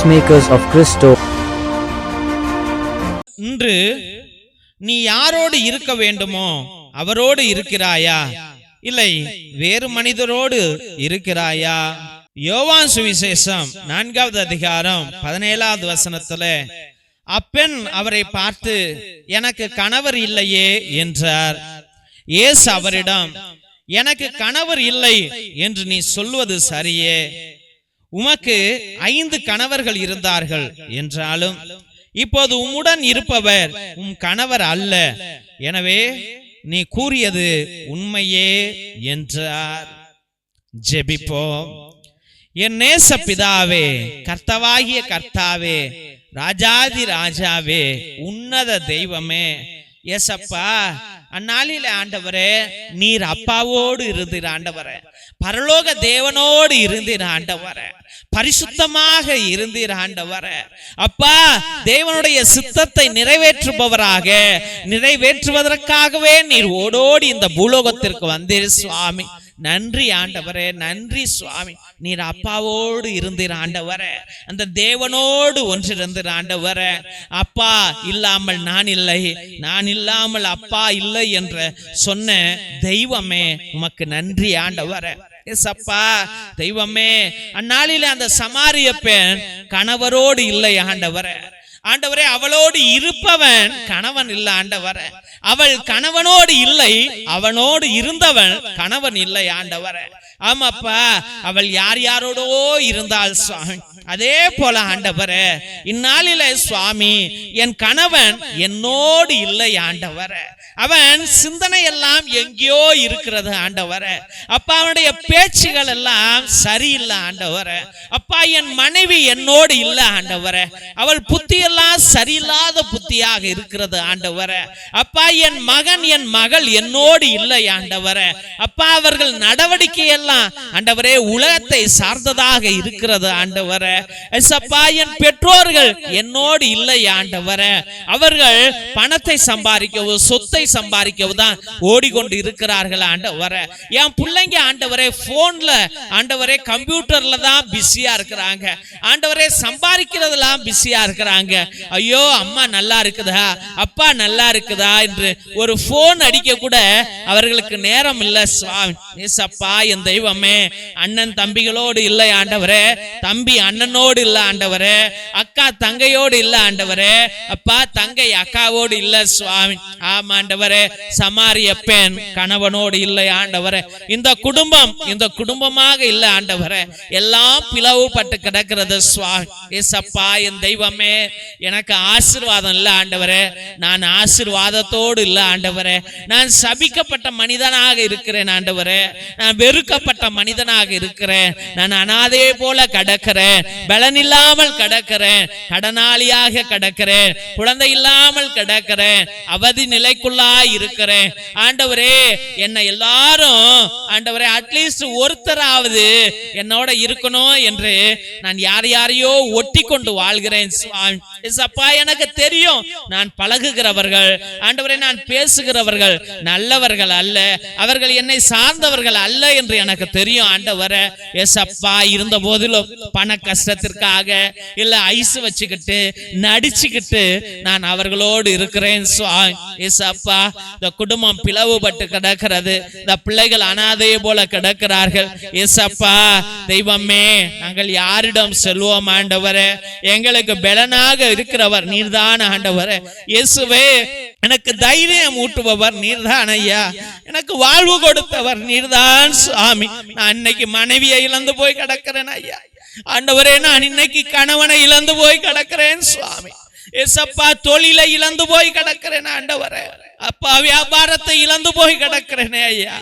Peacemakers of Christo. இன்று நீ யாரோடு இருக்க வேண்டுமோ அவரோடு இருக்கிறாயா? இல்லை வேறு மனிதரோடு இருக்கிறாயா? யோவான் சுவிசேஷம் நான்காவது அதிகாரம் பதினேழாவது வசனத்துல அப்பெண் அவரை பார்த்து எனக்கு கணவர் இல்லையே என்றார். இயேசு அவரிடம் எனக்கு கணவர் இல்லை என்று நீ சொல்வது சரியே? உமக்கு ஐந்து கணவர்கள் இருந்தார்கள் என்றாலும் இப்போது உம்முடன் இருப்பவர் உம் கணவர் அல்ல. எனவே நீ கூறியது உண்மையே என்றார். ஜெபிப்போம். என் நேச பிதாவே கர்த்தவாகிய கர்த்தாவே ராஜாதி ராஜாவே உன்னத தெய்வமே ஏசப்பா அந்நாளில ஆண்டவரே நீர் அப்பாவோடு இருந்தீர் ஆண்டவரே. பரலோக தேவனோடு இருந்தீர் ஆண்டவரே. பரிசுத்தமாக இருந்தீர் ஆண்டவரே. அப்பா தேவனுடைய சித்தத்தை நிறைவேற்றுபவராக நிறைவேற்றுவதற்காகவே நீர் ஓடோடி இந்த பூலோகத்திற்கு வந்தீர் சுவாமி. நன்றி ஆண்டவரே நன்றி சுவாமி. நீர் அப்பாவோடு இருந்தீர் ஆண்டவரே. அந்த தேவனோடு ஒன்றிருந்தீர் ஆண்டவரே. அப்பா இல்லாமல் நான் இல்லை நான் இல்லாமல் அப்பா இல்லை என்ற சொன்ன தெய்வமே உமக்கு நன்றி ஆண்டவரே. அப்பா தெய்வமே. அந்நாளில அந்த சமாரிய பெண் கணவரோடு இல்லை ஆண்டவரே. ஆண்டவரே அவளோடு இருப்பவன் கணவன் இல்ல ஆண்டவர. அவள் கணவனோடு இல்லை அவனோடு இருந்தவன் கணவன் இல்லை ஆண்டவர. ஆமாப்பா அவள் யார் யாரோடோ இருந்தாள் சுவாமி அதே போல ஆண்டவர இந்நாளில சுவாமி என் கணவன் என்னோடு இல்லை ஆண்டவர. அவன் சிந்தனை எல்லாம் எங்கேயோ இருக்கிறது ஆண்டவர. அப்பா அவனுடைய பேச்சுகள் எல்லாம் சரியில்லை ஆண்டவர. அப்பா என் மனைவி என்னோடு இல்லை ஆண்டவர. அவள் புத்தி எல்லாம் சரியில்லாத புத்தியாக இருக்கிறது ஆண்டவர. அப்பா என் மகன் என் மகள் என்னோடு இல்லை ஆண்டவர. அப்பா அவர்கள் நடவடிக்கை எல்லாம் ஆண்டவரே உலகத்தை சார்ந்ததாக இருக்கிறது ஆண்டவர. எசப்பா என் பெற்றோர்கள் என்னோடு இல்லை ஆண்டவர. அவர்கள் பணத்தை சம்பாதிக்கவோ சொத்தை சம்பாதிக்கவோ தான் ஓடிக்கொண்டு இருக்கிறார்கள் ஆண்டவர. என் பிள்ளைங்க ஆண்டவரே போன்ல ஆண்டவரே கம்ப்யூட்டர்ல தான் பிஸியா இருக்கிறாங்க. ஆண்டவரே சம்பாதிக்கிறதுலாம் பிஸியா இருக்கிறாங்க. ஐயோ அம்மா நல்லா இருக்குதா? அப்பா நல்லா இருக்குதா? என்று ஒரு போன் அடிக்க கூட அவர்களுக்கு நேரம் இல்ல. சுவாமி அப்பா என் தெய்வமே அண்ணன் தம்பிகளோடு இல்லை ஆண்டவரே தம்பி அண்ணனோடு இல்ல ஆண்டவரே அக்கா தங்கையோடு இல்ல ஆண்டவரே அப்பா தங்கை அக்காவோடு இல்ல சுவாமி. ஆமா ஆண்டவரே சமாரிய பெண் கணவனோடு இல்லை ஆண்டவரே. இந்த குடும்பம் இந்த குடும்பமாக இல்ல ஆண்டவரே. எல்லாம் பிளவுபட்டு கிடக்கிறது சுவாமி. ஏசப்பா என் தெய்வமே எனக்கு ஆசிர்வாதம் இல்ல ஆண்டவரே. நான் ஆசிர்வாதத்தோடு இல்ல ஆண்டவரே. நான் சபிக்கப்பட்ட மனிதனாக இருக்கிறேன் ஆண்டவரே. நான் வெறுக்கப்பட்ட மனிதனாக இருக்கிறேன். நான் அனாதே போல கடக்கிறேன். பலன் இல்லாமல் கடக்கிறேன். கடனாளியாக கடக்கிறேன். குழந்தை இல்லாமல் கடக்கிறேன். அவதி நிலைக்குள்ளா இருக்கிறேன். ஆண்டவரே என்னை எல்லாரும் ஆண்டவரே அட்லீஸ்ட் ஒருத்தராவது என்னோட இருக்கணும் என்று நான் யார் யாரையோ ஒட்டி கொண்டு வாழ்கிறேன் சுவாமி. அப்பா எனக்கு தெரியும். நான் பழகுகிறவர்கள் ஆண்டவரை நான் பேசுகிறவர்கள் நல்லவர்கள் அல்ல. அவர்கள் என்னை சார்ந்தவர்கள் அல்ல என்று எனக்கு தெரியும் ஆண்டவரை. எஸ் அப்பா இருந்த போதிலும் பண கஷ்டத்திற்காக இல்ல ஐஸ் வச்சுக்கிட்டு நடிச்சுக்கிட்டு நான் அவர்களோடு இருக்கிறேன் எஸ் அப்பா இந்த குடும்பம் பிளவுபட்டு கிடக்கிறது. இந்த பிள்ளைகள் அனாதையை போல கிடக்கிறார்கள். ஏசப்பா தெய்வமே நாங்கள் யாரிடம் செல்வோம் ஆண்டவரே? எங்களுக்கு பலனாக இருக்கிறவர் நீர்தான் ஆண்டவர். இயேசுவே எனக்கு தைரியம் ஊட்டுபவர் நீர்தான் ஐயா. எனக்கு வாழ்வு கொடுத்தவர் நீர்தான் சுவாமி. நான் இன்னைக்கு மனைவியை இழந்து போய் கிடக்கிறேன் ஐயா. ஆண்டவரே நான் இன்னைக்கு கணவனை இழந்து போய் கிடக்கிறேன் சுவாமி. ஏசப்பா தொழிலை இழந்து போய் கிடக்கிறேன் ஆண்டவரே. அப்பா வியாபாரத்தை இழந்து போய் கிடக்கிறேனே ஐயா.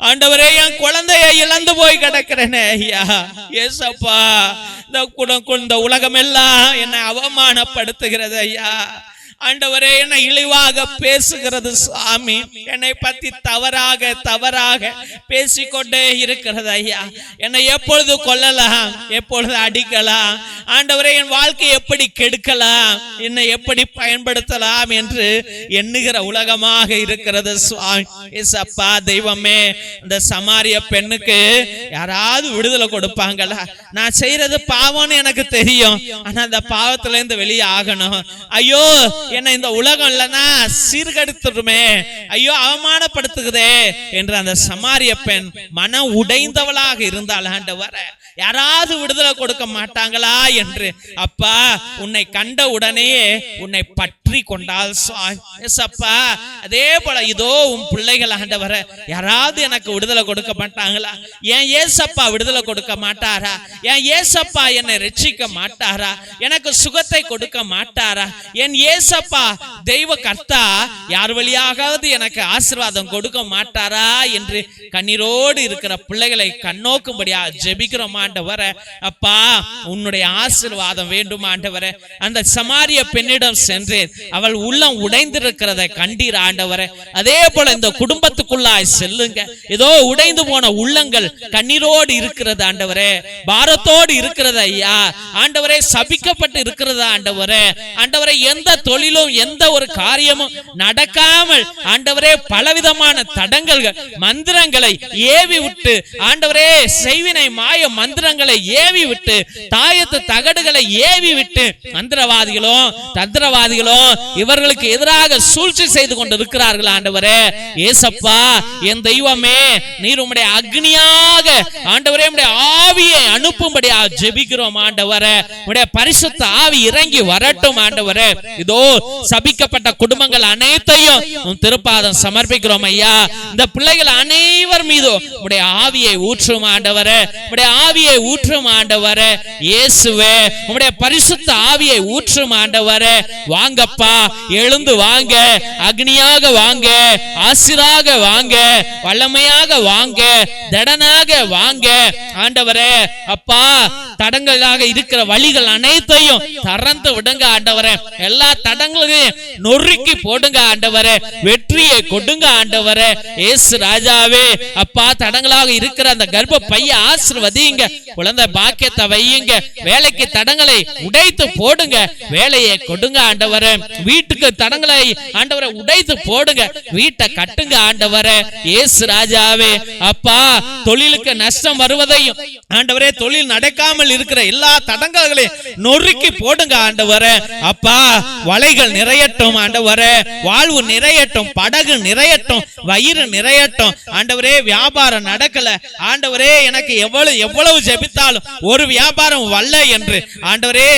ஆண்டவரே என் குழந்தைய இழந்து போய் கிடக்கிறேனே ஐயா. ஏசப்பா இந்த குடம் இந்த உலகம் எல்லாம் என்னை அவமானப்படுத்துகிறது ஐயா. ஆண்டவரே என்னை இழிவாக பேசுகிறது சுவாமி என்னை பத்தி தவறாக தவறாக பேசிக்கொண்டே இருக்கிறது ஐயா. என்னை எப்பொழுது கொல்லலாம் எப்பொழுது அடிக்கலாம்? ஆண்டவரே என் வாழ்க்கை எப்படி கெடுக்கலாம்? என்னை எப்படி பயன்படுத்தலாம் என்று எண்ணுகிற உலகமாக இருக்கிறது சுவாமி சப்பா தெய்வமே இந்த சமாரிய பெண்ணுக்கு யாராவது விடுதலை கொடுப்பாங்களா? நான் செய்யறது பாவம்னு எனக்கு தெரியும். ஆனா அந்த பாவத்துல இருந்து வெளியே ஆகணும். ஐயோ என்ன இந்த உலகம் இல்லைன்னா சீர்கெடுத்துடுமே. ஐயோ அவமானப்படுத்துகிறதே என்று அந்த சமாரிய பெண் மனம் உடைந்தவளாக இருந்தாள் ஆண்டவர யாராவது விடுதலை கொடுக்க மாட்டாங்களா என்று. அப்பா உன்னை கண்ட உடனேயே உன்னை பற்றி கொண்டால் அப்பா அதே போல இதோ உன் பிள்ளைகள் ஆண்டவர யாராவது எனக்கு விடுதலை கொடுக்க மாட்டாங்களா? ஏன் ஏசப்பா விடுதலை கொடுக்க மாட்டாரா? ஏன் ஏசப்பா என்னை ரட்சிக்க மாட்டாரா? எனக்கு சுகத்தை கொடுக்க மாட்டாரா? என் ஏச ஏசப்பா தெய்வ கர்த்தா யார் வழியாகாவது எனக்கு ஆசிர்வாதம் கொடுக்க மாட்டாரா என்று கண்ணீரோடு இருக்கிற பிள்ளைகளை கண்ணோக்கும்படியா ஜெபிக்கிறோம் ஆண்டவர. அப்பா உன்னுடைய ஆசிர்வாதம் வேண்டும் ஆண்டவர. அந்த சமாரிய பெண்ணிடம் சென்றேன். அவள் உள்ளம் உடைந்திருக்கிறத கண்டீர் ஆண்டவர. அதே போல இந்த குடும்பத்துக்குள்ளாய் செல்லுங்க. ஏதோ உடைந்து போன உள்ளங்கள் கண்ணீரோடு இருக்கிறது ஆண்டவரே. பாரத்தோடு இருக்கிறது ஐயா. ஆண்டவரே சபிக்கப்பட்டு இருக்கிறதா ஆண்டவரே. ஆண்டவரே எந்த தொழில் தொழிலும் எந்த ஒரு காரியமும் நடக்காமல் ஆண்டவரே பலவிதமான தடங்கல்கள் மந்திரங்களை ஏவி விட்டு ஆண்டவரே செய்வினை மாய மந்திரங்களை ஏவி விட்டு தாயத்து தகடுகளை ஏவி விட்டு மந்திரவாதிகளும் தந்திரவாதிகளும் இவர்களுக்கு எதிராக சூழ்ச்சி செய்து கொண்டிருக்கிறார்கள் ஆண்டவரே. ஏசப்பா என் தெய்வமே நீர் உம்முடைய அக்னியாக ஆண்டவரே உடைய ஆவியை அனுப்பும்படியாக ஜெபிக்கிறோம் ஆண்டவரே. உடைய பரிசுத்த ஆவி இறங்கி வரட்டும் ஆண்டவரே. இதோ சபிக்கப்பட்ட குடும்பங்கள் அனைத்தையும் உம் திருப்பாதம் சமர்ப்பிக்கிறோம் ஐயா. இந்த பிள்ளைகள் அனைவர் மீதும் உம்முடைய ஆவியை ஊற்றும் ஆண்டவரே. உம்முடைய ஆவியை ஊற்றும் ஆண்டவரே. இயேசுவே உம்முடைய பரிசுத்த ஆவியை ஊற்றும் ஆண்டவரே. வாங்கப்பா எழுந்து வாங்க அக்னியாக வாங்க ஆசிராக வாங்க வல்லமையாக வாங்க திடனாக வாங்க. ஆண்டவரே அப்பா தடங்களாக இருக்கிற வழிகள் அனைத்தையும் திறந்து விடுங்க ஆண்டவரே. எல்லா தடங்களையும் நொறுக்கி போடுங்க ஆண்டவரே. வெற்றியை கொடுங்க ஆண்டவரே. ஏசு ராஜாவே அப்பா தடங்களாக இருக்கிற அந்த கர்ப்ப பைய ஆசிர்வதிங்க குழந்தை பாக்கியத்தை வையுங்க. வேலைக்கு தடங்களை உடைத்து போடுங்க. வேலையை கொடுங்க ஆண்டவரே. வீட்டுக்கு தடங்களை ஆண்டவரை உடைத்து போடுங்க. வீட்டை கட்டுங்க ஆண்டவரே. ஏசு ராஜாவே அப்பா தொழிலுக்கு நஷ்டம் வருவதையும் ஆண்டவரே தொழில் நடக்காமல் இருக்கிற எல்லா தடங்கல்களையும் நொறுக்கி போடுங்க ஆண்டவரே. அப்பா வலைகள் நிறையட்டும் ஆண்டவரே. வாழ்வு நிறையட்டும் படகு நிறையட்டும் வயிறு நிறையட்டும். ஆண்டவரே வியாபாரம் நடக்கல. ஆண்டவரே எனக்கு எவ்வளவு எவ்வளவு ஜெபித்தாலும் ஒரு வியாபாரம் வல்ல என்று. ஆண்டவரே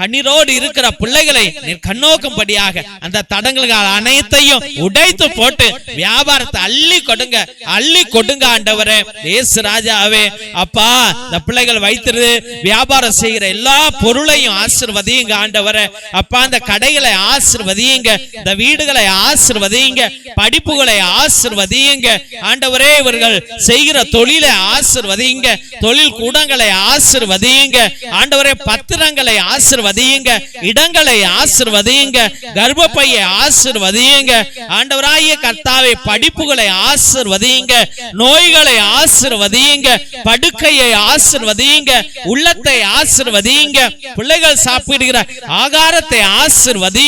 கண்ணீரோடு இருக்கிற பிள்ளைகளை நீர் கண்ணோக்கும்படியாக அந்த தடங்கல்கள் அனைத்தையும் உடைத்து போட்டு வியாபாரத்தை அள்ளி கொடுங்க அள்ளி கொடுங்க ஆண்டவரே. இயேசு ராஜாவே அப்பா இந்த பிள்ளைகள் வைத்திரு வியாபாரம் செய்கிற எல்லா பொருளையும் ஆசிர்வதியுங்க ஆண்டவரே. அப்பா அந்த கடைகளை ஆசிர்வதியுங்க. இந்த வீடுகளை ஆசிர்வதியுங்க. படிப்புகளை ஆசிர்வதியுங்க. ஆண்டவரே இவர்கள் செய்கிற தொழிலை ஆசிர்வதியுங்க. தொழில் கூடங்களை ஆசிர்வதியுங்க. ஆண்டவரே பத்திரங்களை ஆசிர்வதியுங்க. இடங்களை ஆசிர்வதியுங்க. கர்ப்பப்பையை ஆசிர்வதியுங்க. ஆண்டவராய கர்த்தாவை படிப்புகளை ஆசிர்வதியுங்க. நோய்களை ஆசிர்வதியுங்க. படுக்கையை ஆசிர்வதியுங்க. உள்ளத்தை ஆசிர்வதியுங்க. பிள்ளைகள் சாப்பிடுகிற ஆகாரத்தை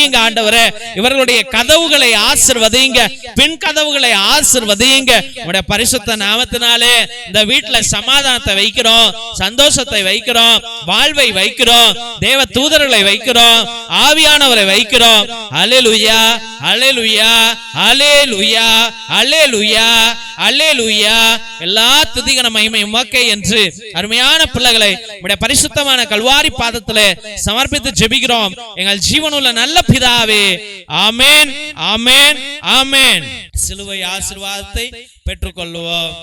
ஆசிர்வதியுங்க ஆண்டவரே இவர்களுடைய கதவுகளை ஆசிர்வதியுங்க பின் கதவுகளை ஆசிர்வதியுங்க உடைய பரிசுத்த நாமத்தினாலே இந்த வீட்டுல சமாதானத்தை வைக்கிறோம் சந்தோஷத்தை வைக்கிறோம் வாழ்வை வைக்கிறோம் தேவ தூதர்களை வைக்கிறோம் ஆவியானவரை வைக்கிறோம். அலேலுயா அலே லுயா அலேலுயா எல்லா துதிகன மகிமையும் வாக்கை என்று அருமையான பிள்ளைகளை உடைய பரிசுத்தமான கல்வாரி பாதத்தில் சமர்ப்பித்து ஜெபிக்கிறோம். எங்கள் ஜீவனுள்ள நல்ல பிதாவே. ஆமேன். ஆமேன். ஆமேன். சிலுவை ஆசிர்வாதத்தை பெற்றுக்கொள்வோம்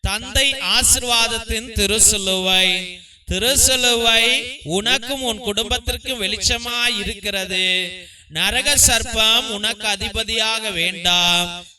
தந்தை ஆசிர்வாதத்தின் திருசிலுவை. திருசிலுவை உனக்கும் உன் குடும்பத்திற்கும் வெளிச்சமாய் இருக்கிறது. நரக சர்ப்பம் உனக்கு அதிபதியாக வேண்டாம்.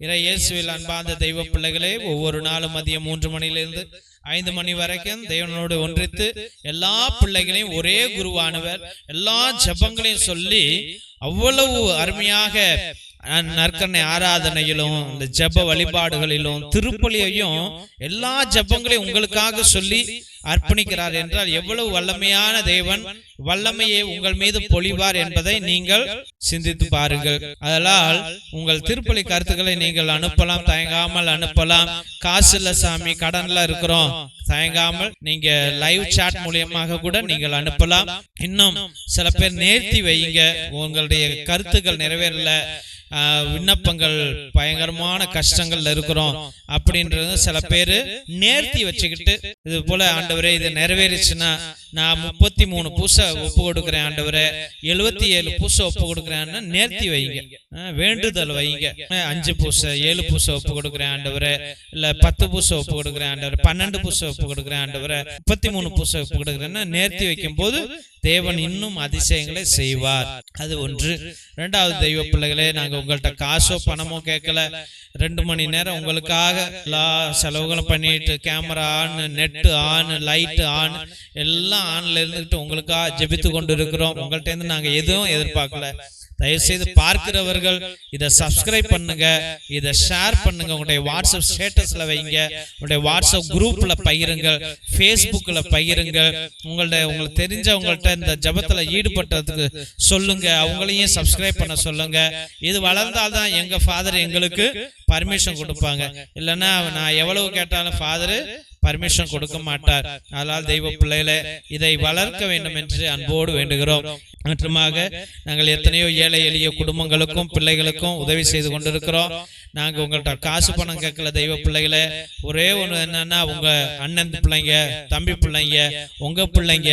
இறை இயேசுவில் அன்பார்ந்த தெய்வ பிள்ளைகளே ஒவ்வொரு நாளும் மதியம் மூன்று மணியிலிருந்து ஐந்து மணி வரைக்கும் தேவனோடு ஒன்றித்து எல்லா பிள்ளைகளையும் ஒரே குருவானவர் எல்லா ஜபங்களையும் சொல்லி அவ்வளவு அருமையாக நற்கனை ஆராதனையிலும் இந்த ஜெப வழிபாடுகளிலும் திருப்பலியையும் எல்லா ஜெபங்களையும் உங்களுக்காக சொல்லி அர்ப்பணிக்கிறார் என்றால் எவ்வளவு வல்லமையான தேவன் வல்லமையை உங்கள் மீது பொழிவார் என்பதை நீங்கள் சிந்தித்து பாருங்கள். அதனால் உங்கள் திருப்பலி கருத்துக்களை நீங்கள் அனுப்பலாம் தயங்காமல் அனுப்பலாம். காசு இல்ல சாமி கடன்ல இருக்கிறோம் தயங்காமல் நீங்க லைவ் சாட் மூலியமாக கூட நீங்கள் அனுப்பலாம். இன்னும் சில பேர் நேர்த்தி வைங்க உங்களுடைய கருத்துக்கள் நிறைவேறல விண்ணப்பங்கள் பயங்கரமான கஷ்டங்கள்ல இருக்கிறோம் அப்படின்றது சில பேர் நேர்த்தி வச்சுக்கிட்டு இது போல ஆண்டவரே இது நிறைவேறிச்சுன்னா நான் முப்பத்தி மூணு பூசை ஒப்பு கொடுக்குறேன் ஆண்டவரே எழுபத்தி ஏழு பூசை ஒப்பு கொடுக்குறேன்னு நேர்த்தி வைங்க. வேண்டுதல் வைங்க. அஞ்சு பூசை ஏழு பூசை ஒப்பு கொடுக்குறேன் ஆண்டவரே இல்ல பத்து பூசை ஒப்பு கொடுக்குறேன் ஆண்டவரே பன்னெண்டு பூசை ஒப்பு கொடுக்குறேன் ஆண்டவரே முப்பத்தி மூணு பூசை ஒப்பு கொடுக்குறேன்னு நேர்த்தி வைக்கும் போது தேவன் இன்னும் அதிசயங்களை செய்வார். அது ஒன்று. இரண்டாவது தெய்வ பிள்ளைகளே நாங்க உங்கள்ட்ட காசோ பணமோ கேட்கல. ரெண்டு மணி நேரம் உங்களுக்காக எல்லா செலவுகளும் பண்ணிட்டு camera on net on light on எல்லாம் ஆன்ல இருந்துட்டு உங்களுக்காக ஜெபித்து கொண்டு இருக்கிறோம் உங்கள்ட்ட இருந்து நாங்க எதுவும் எதிர்பார்க்கல. தயவுசெய்து பார்க்கிறவர்கள் இதை சப்ஸ்கிரைப் பண்ணுங்க. இதை ஷேர் பண்ணுங்க. உங்களுடைய வாட்ஸ்அப் ஸ்டேட்டஸ்ல வைங்க. உங்களுடைய வாட்ஸ்அப் குரூப்ல பகிருங்கள். ஃபேஸ்புக்ல பகிருங்கள். உங்கள்ட்ட உங்களுக்கு தெரிஞ்சவங்கள்ட்ட இந்த ஜபத்துல ஈடுபட்டதுக்கு சொல்லுங்க. அவங்களையும் சப்ஸ்கிரைப் பண்ண சொல்லுங்க. இது வளர்ந்தால்தான் எங்க ஃபாதர் எங்களுக்கு பர்மிஷன் கொடுப்பாங்க. இல்லைன்னா நான் எவ்வளவு கேட்டாலும் ஃபாதர் பர்மிஷன் கொடுக்க மாட்டார். அதனால் தெய்வ பிள்ளைகளே இதை வளர்க்க வேண்டும் என்று அன்போடு வேண்டுகிறோம். மற்றமாக நாங்கள் எத்தனையோ ஏழை எளிய குடும்பங்களுக்கும் பிள்ளைகளுக்கும் உதவி செய்து கொண்டிருக்கிறோம். நாங்கள் உங்கள்கிட்ட காசு பணம் கேட்கல தெய்வ பிள்ளைகளை. ஒரே ஒன்று என்னன்னா உங்க அண்ணன் பிள்ளைங்க தம்பி பிள்ளைங்க உங்க பிள்ளைங்க